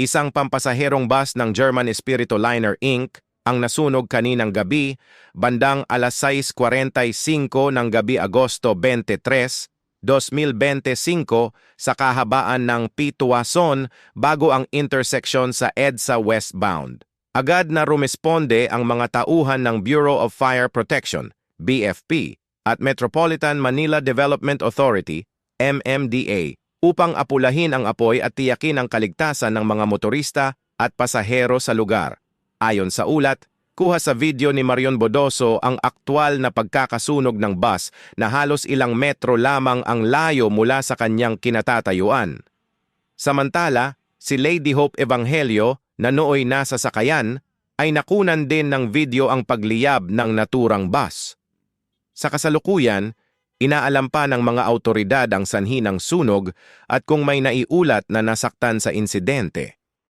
isang pampasaherong bus ng German Espiritu Liner Inc. ang nasunog kaninang gabi, bandang alas 6.45 ng gabi Agosto 23, 2025 sa kahabaan ng Pituason bago ang intersection sa EDSA westbound. Agad na rumesponde ang mga tauhan ng Bureau of Fire Protection, BFP, at Metropolitan Manila Development Authority, MMDA, upang apulahin ang apoy at tiyakin ang kaligtasan ng mga motorista at pasahero sa lugar. Ayon sa ulat, kuha sa video ni Marion Bodoso ang aktwal na pagkakasunog ng bus na halos ilang metro lamang ang layo mula sa kanyang kinatatayuan. Samantala, si Lady Hope Evangelio na nooy nasa sakayan ay nakunan din ng video ang pagliyab ng naturang bus. Sa kasalukuyan, inaalam pa ng mga autoridad ang sanhi ng sunog at kung may naiulat na nasaktan sa insidente.